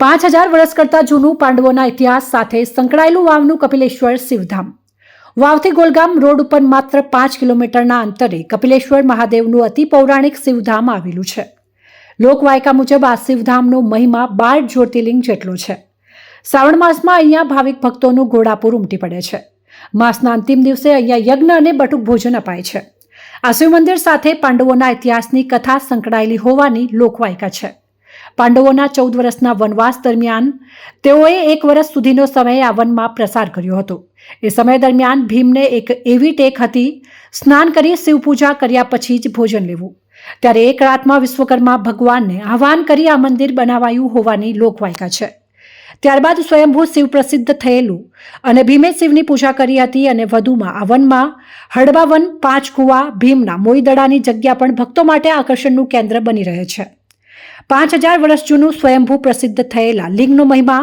પાંચ હજાર વર્ષ કરતાં જૂનું પાંડવોના ઇતિહાસ સાથે સંકળાયેલું વાવનું કપિલેશ્વર શિવધામ. વાવથી ગોલગામ રોડ ઉપર માત્ર પાંચ કિલોમીટરના અંતરે કપિલેશ્વર મહાદેવનું અતિ પૌરાણિક શિવધામ આવેલું છે. લોકવાયકા મુજબ આ શિવધામનો મહિમા બાર જ્યોતિર્લિંગ જેટલો છે. શ્રાવણ માસમાં અહીંયા ભાવિક ભક્તોનું ઘોડાપુર ઉમટી પડે છે. માસના અંતિમ દિવસે અહીંયા યજ્ઞ અને બટુક ભોજન અપાય છે. આ શિવ મંદિર સાથે પાંડવોના ઇતિહાસની કથા સંકળાયેલી હોવાની લોકવાયકા છે. પાંડવોના ચૌદ વર્ષના વનવાસ દરમિયાન તેઓએ એક વર્ષ સુધીનો સમય આ વનમાં પ્રસાર કર્યો હતો. એ સમય દરમિયાન ભીમને એક એવી ટેક હતી, સ્નાન કરી શિવપૂજા કર્યા પછી જ ભોજન લેવું. ત્યારે એક રાતમાં વિશ્વકર્મા ભગવાનને આહવાન કરી આ મંદિર બનાવાયું હોવાની લોકવાયકા છે. ત્યારબાદ સ્વયંભૂ શિવ પ્રસિદ્ધ થયેલું અને ભીમે શિવની પૂજા કરી હતી અને વધુમાં આ વનમાં હળવા પાંચ કુવા, ભીમના મોઈદડાની જગ્યા પણ ભક્તો માટે આકર્ષણનું કેન્દ્ર બની રહે છે. પાંચ હજાર વર્ષ જૂનું સ્વયંભૂ પ્રસિદ્ધ થયેલા લિંગનો મહિમા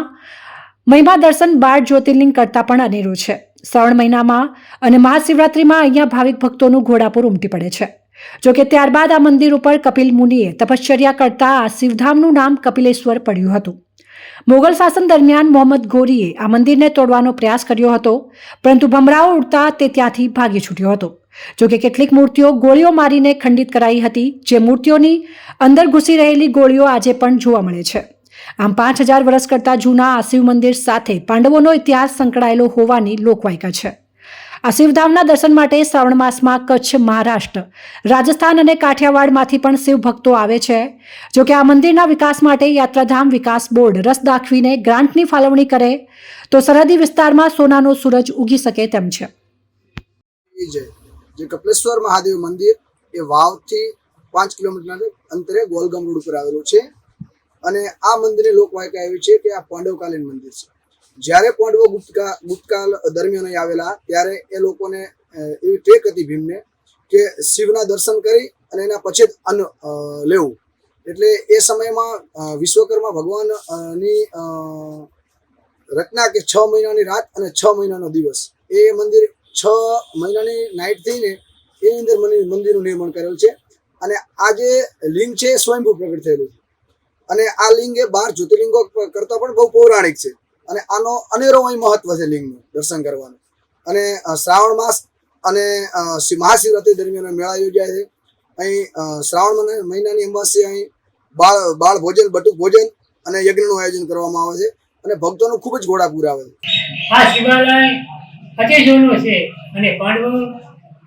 મહિમા દર્શન બાર જ્યોતિર્લિંગ કરતાં પણ અનેરું છે. શ્રાવણ મહિનામાં અને મહાશિવરાત્રિમાં અહીંયા ભાવિક ભક્તોનું ઘોડાપુર ઉમટી પડે છે. જોકે ત્યારબાદ આ મંદિર ઉપર કપિલ મુનિએ તપશ્ચર્યા કરતા આ શિવધામનું નામ કપિલેશ્વર પડ્યું હતું. મુગલ શાસન દરમિયાન મોહમ્મદ ગોરીએ આ મંદિરને તોડવાનો પ્રયાસ કર્યો હતો, પરંતુ ભમરાઓ ઉડતા તે ત્યાંથી ભાગી છૂટ્યો હતો. જોકે કેટલીક મૂર્તિઓ ગોળીઓ મારીને ખંડિત કરાઈ હતી, જે મૂર્તિઓની અંદર ઘૂસી રહેલી ગોળીઓ આજે પણ જોવા મળે છે. આમ પાંચ હજાર વર્ષ કરતાં જૂના આ શિવ મંદિર સાથે પાંડવોનો ઇતિહાસ સંકળાયેલો હોવાની લોકવાયકા છે. આ શિવધામના દર્શન માટે શ્રાવણ માસમાં કચ્છ મહારાષ્ટ્ર, રાજસ્થાન અને કાઠિયાવાડમાંથી પણ શિવ ભક્તો આવે છે. જોકે આ મંદિરના વિકાસ માટે યાત્રાધામ વિકાસ બોર્ડ રસ દાખવીને ગ્રાન્ટની ફાળવણી કરે, તો સરહદી વિસ્તારમાં સોનાનો સૂરજ ઉગી શકે તેમ છે. જે કપલેશ્વર મહાદેવ મંદિર, એ વાવથી પાંચ કિલોમીટરના અંતરે ગોલગામ રોડ ઉપર આવેલું છે. અને આ મંદિરની લોકવાયકા એવી છે કે આ પાંડવકાલીન મંદિર છે. જ્યારે પાંડવો ગુપ્તકા ગુપ્તકાલ દરમિયાન આવેલા ત્યારે એ લોકોને એવી ટેક હતી ભીમને કે શિવના દર્શન કરી અને એના પછી જ અન્ન લેવું. એટલે એ સમયમાં વિશ્વકર્મા ભગવાન અ, ની અ, રચના કે છ મહિનાની રાત અને છ મહિનાનો દિવસ. એ મંદિર છ મહિનાની નાઇટ થઈને એની અંદર મંદિર મંદિરનું નિર્માણ કરેલું છે. અને આ જે લિંગ છે એ સ્વયંભૂ પ્રગટ થયેલું. છે અને આ લિંગ એ બાર જ્યોતિર્લિંગો કરતાં પણ બહુ પૌરાણિક છે. અને આનો અનેરો મહત્વ છે લિંગનું, દર્શન કરવાનું. અને શ્રાવણ માસ અને મહાશિવરાત્રિ દરમિયાન મેળા યોજાય છે. અહીં શ્રાવણ મહિના- મહિનાની અમાસી અહીં બાળ બાળ ભોજન, બટુક ભોજન અને યજ્ઞનું આયોજન કરવામાં આવે છે અને ભક્તોનું ખૂબ જ ઘોડાપૂર આવે છે. આ શિવાલય અતિ જૂનું છે અને પાંડવો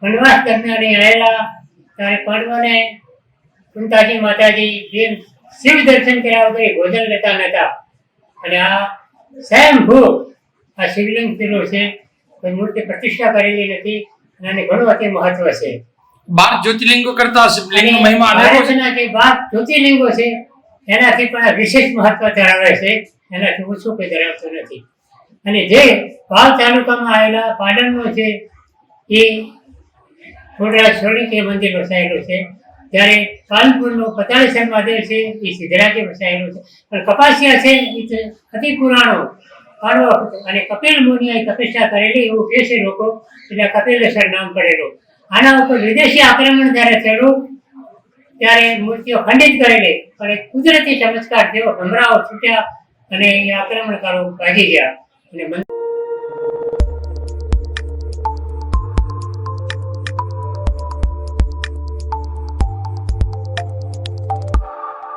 વનવાસ દરમિયાન આવેલા ત્યારે પાંડવોને કુંતાજી માતાજી જેમ શિવ દર્શન કર્યા વગર ભોજન લેતા નતા અને આ સ્વયંભૂ આ શિવલિંગ પેલું છે. કોઈ મૂર્તિ પ્રતિષ્ઠા કરેલી નથી અને આને ઘણું અતિ મહત્વ છે. બાર જ્યોતિર્લિંગો કરતા શિવલિંગનો મહિમા અનેરો છે. જે બાર જ્યોતિર્લિંગો છે એનાથી પણ વિશેષ મહત્વ ધરાવે છે. એનાથી ઓછું કોઈ ધરાવતું નથી. અને જે વાવ તાલુકામાં આવેલા પાટણનો છે એ થોડા છોડી કે મંદિર વસાયેલું છે. જ્યારે કાનપુરનો પતાળેશ્વર મહાદેવ છે, એ સિદ્ધરાજે વસાયેલો છે. પણ કપાસિયા છે, એ અતિ પુરાણો અને કપિલ મુનિએ તપસ્યા કરેલી એવું કહે છે લોકો એટલે કપિલેશ્વર નામ પડેલું. આના ઉપર વિદેશી આક્રમણ જ્યારે થયેલું, ત્યારે મૂર્તિઓ ખંડિત કરેલી. પણ એક કુદરતી ચમત્કાર જેવો ભમરાઓ છૂટ્યા અને એ આક્રમણકારો ભાગી ગયા. અને